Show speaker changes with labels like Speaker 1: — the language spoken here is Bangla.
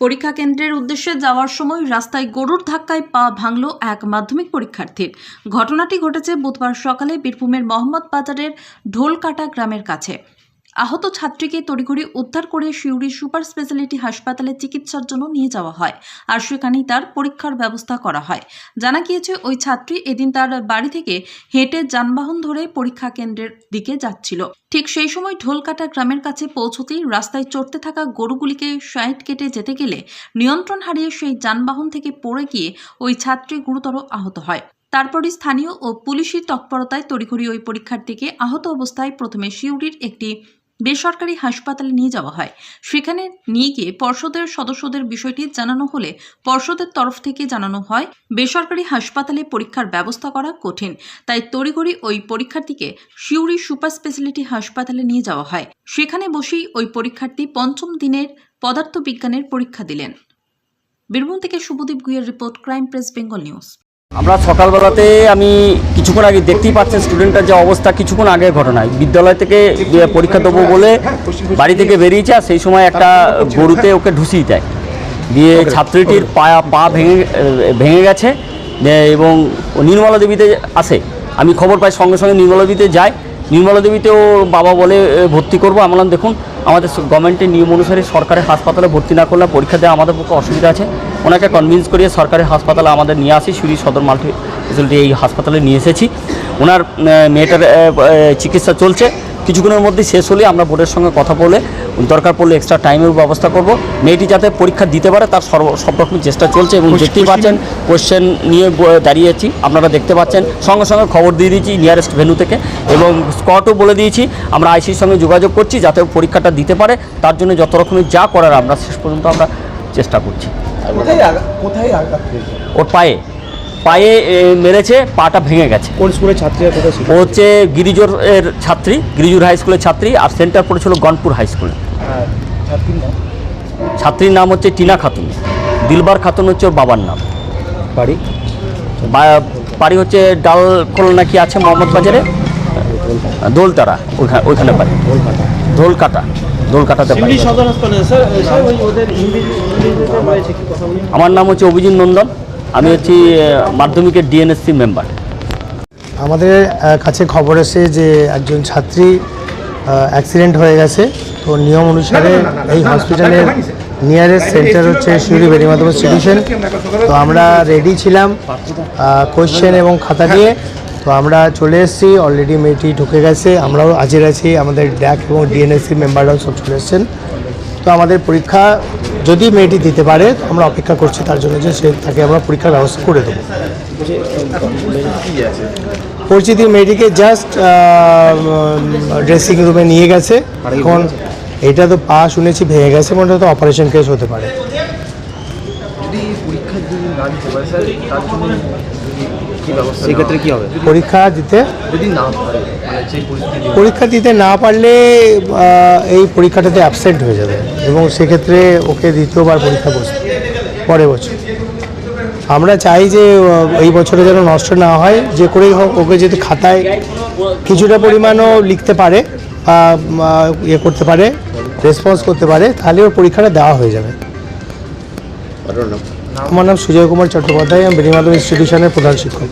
Speaker 1: পরীক্ষা কেন্দ্রের উদ্দেশ্যে যাওয়ার সময় রাস্তায় গরুর ধাক্কায় পা ভাঙল এক মাধ্যমিক পরীক্ষার্থীর। ঘটনাটি ঘটেছে বুধবার সকালে বীরভূমের মোহাম্মদ বাজারের ঢোলকাটা গ্রামের কাছে। আহত ছাত্রীকে তড়িঘড়ি উদ্ধার করে শিউরি সুপার স্পেশালিটি হাসপাতালে চিকিৎসার জন্য নিয়ে যাওয়া হয় আর সেখানেই তার পরীক্ষার ব্যবস্থা করা হয়। জানা গিয়েছে, ওই ছাত্রী এদিন তার বাড়ি থেকে হেঁটে যানবাহন ধরে পরীক্ষা কেন্দ্রের দিকে যাচ্ছিল। ঠিক সেই সময় ঢোলকাটা গ্রামের কাছে পৌঁছতেই রাস্তায় চড়তে থাকা গরুগুলিকে সাইড কেটে যেতে গেলে নিয়ন্ত্রণ হারিয়ে সেই যানবাহন থেকে পড়ে গিয়ে ওই ছাত্রী গুরুতর আহত হয়। তারপরই স্থানীয় ও পুলিশি তৎপরতায় তড়িঘড়ি ওই পরীক্ষার্থীকে আহত অবস্থায় প্রথমে শিউরির একটি বেসরকারি হাসপাতালে নিয়ে যাওয়া হয়। সেখানে নিয়ে গিয়ে পর্ষদের সদস্যদের বিষয়টি জানানো হলে পর্ষদের তরফ থেকে জানানো হয়, বেসরকারি হাসপাতালে পরীক্ষার ব্যবস্থা করা কঠিন, তাই তড়িঘড়ি ওই পরীক্ষার্থীকে শিউরি সুপার স্পেশালিটি হাসপাতালে নিয়ে যাওয়া হয়। সেখানে বসেই ওই পরীক্ষার্থী পঞ্চম দিনের পদার্থবিজ্ঞানের পরীক্ষা দিলেন। বীরভূম থেকে শুভদীপ গুইয়ের রিপোর্ট, ক্রাইম প্রেস, বেঙ্গল নিউজ।
Speaker 2: আমরা সকালবেলাতে আমি কিছুক্ষণ আগে দেখতেই পাচ্ছেন স্টুডেন্টের যে অবস্থা, কিছুক্ষণ আগে ঘটনায় বিদ্যালয় থেকে পরীক্ষা দেবো বলে বাড়ি থেকে বেরিয়েছে আর সেই সময় একটা গরুতে ওকে ঢুসিয়ে দেয়। দিয়ে ছাত্রীটির পায়া পা ভেঙে ভেঙে গেছে। এবং নির্মলা দেবীতে আসে। আমি খবর পাই সঙ্গে সঙ্গে নির্মলা দেবীতে যাই নির্মলা দেবীতেও বাবা বলে ভর্তি করব। আমি বললাম, দেখুন আমাদের গভর্নমেন্টের নিয়ম অনুসারে সরকারের হাসপাতালে ভর্তি না করলে পরীক্ষা দেওয়া আমাদের পক্ষে অসুবিধা আছে। ওনাকে কনভিন্স করিয়ে সরকারি হাসপাতালে আমাদের নিয়ে আসি। সুরি সদর মাল্টি এই হাসপাতালে নিয়ে এসেছি। ওনার মেয়েটার চিকিৎসা চলছে। কিছুক্ষণের মধ্যে শেষ হলে আমরা বোর্ডের সঙ্গে কথা বলে দরকার পড়লে এক্সট্রা টাইমের ব্যবস্থা করব। মেয়েটি যাতে পরীক্ষা দিতে পারে তার সর্ব সব রকম চেষ্টা চলছে এবং দেখতেই পাচ্ছেন কোশ্চেন নিয়ে দাঁড়িয়েছি আপনারা দেখতে পাচ্ছেন সঙ্গে সঙ্গে খবর দিয়ে দিয়েছি নিয়ারেস্ট ভেন্যু থেকে। এবং স্কটও বলে দিয়েছি আমরা আইসির সঙ্গে যোগাযোগ করছি যাতে ও পরীক্ষাটা দিতে পারে। তার জন্য যত রকমের যা করার আমরা শেষ পর্যন্ত আমরা চেষ্টা করছি।
Speaker 3: কোথায় কোথায় আঘাত পেয়েছে?
Speaker 2: ওর পায়ে। পায়ে মেরেছে পাটা ভেঙে গেছে।
Speaker 3: কোন স্কুলের ছিল?
Speaker 2: ও হচ্ছে গিরিজোর এর ছাত্রী গিরিজোর হাই স্কুলের ছাত্রী আর সেন্টার পড়েছিল গনপুর হাই স্কুলে।
Speaker 3: ছাত্রীর নাম?
Speaker 2: হচ্ছে টিনা খাতুন। দিলবার খাতুন হচ্ছে ওর বাবার নাম।
Speaker 3: বাড়ি?
Speaker 2: বাড়ি হচ্ছে ডালকোল নাকি আছে মোহাম্মদ বাজারে? দোলতারা ওইখানে ওইখানে বাড়ি। দোলকাটা। দোলকাটাতে বাড়ি।
Speaker 3: সদর হাসপাতালে স্যার স্যার ওই ওদের ইংরেজি ইংরেজিতে রয়েছে কি? কথা বলুন।
Speaker 2: আমার নাম হচ্ছে অভিজিৎ নন্দন। আমি হচ্ছি মাধ্যমিকের ডিএনএসসি মেম্বার
Speaker 4: আমাদের কাছে খবর এসে যে একজন ছাত্রী অ্যাক্সিডেন্ট হয়ে গেছে। তো নিয়ম অনুসারে এই হসপিটালের নিয়ারেস্ট সেন্টার হচ্ছে শিউরি বেরিমাধব ইনস্টিটিউশন তো আমরা রেডি ছিলাম কোশ্চেন এবং খাতা নিয়ে তো আমরা চলে এসেছি অলরেডি মেয়েটি ঢুকে গেছে। আমরাও হাজির আছি, আমাদের ড্যাক এবং ডিএনএসসি মেম্বাররাও সব চলে এসেছেন। তো আমাদের পরীক্ষা যদি মেয়েটি দিতে পারে আমরা অপেক্ষা করছি তার জন্য যে সে তাকে আমরা পরীক্ষার ব্যবস্থা করে দেবো। পরিচিতি মেয়েটিকে জাস্ট ড্রেসিং রুমে নিয়ে গেছে। এখন এটা তো পা শুনেছি ভেঙে গেছে মনে হয় তো অপারেশন কেস হতে পারে।
Speaker 3: যদি পরীক্ষার যদি না দিতে পারে স্যার তার জন্য কি ব্যবস্থা সেক্ষেত্রে কি হবে?
Speaker 4: পরীক্ষা দিতে?
Speaker 3: যদি না পারে মানে পরিস্থিতি
Speaker 4: পরীক্ষা দিতে না পারলে এই পরীক্ষাটাতে অ্যাবসেন্ট হয়ে যাবে এবং সেক্ষেত্রে ওকে দ্বিতীয়বার পরীক্ষা বসতে পরের বছর। আমরা চাই যে এই বছরে যেন নষ্ট না হয় যে করেই হোক ওকে যদি খাতায় কিছুটা পরিমাণও লিখতে পারে বা ইয়ে করতে পারে রেসপন্স করতে পারে তাহলে ওর পরীক্ষাটা দেওয়া হয়ে যাবে। আমার নাম সুজয় কুমার চট্টোপাধ্যায় আমি বেনিমাধব ইনস্টিটিউশনের প্রধান শিক্ষক।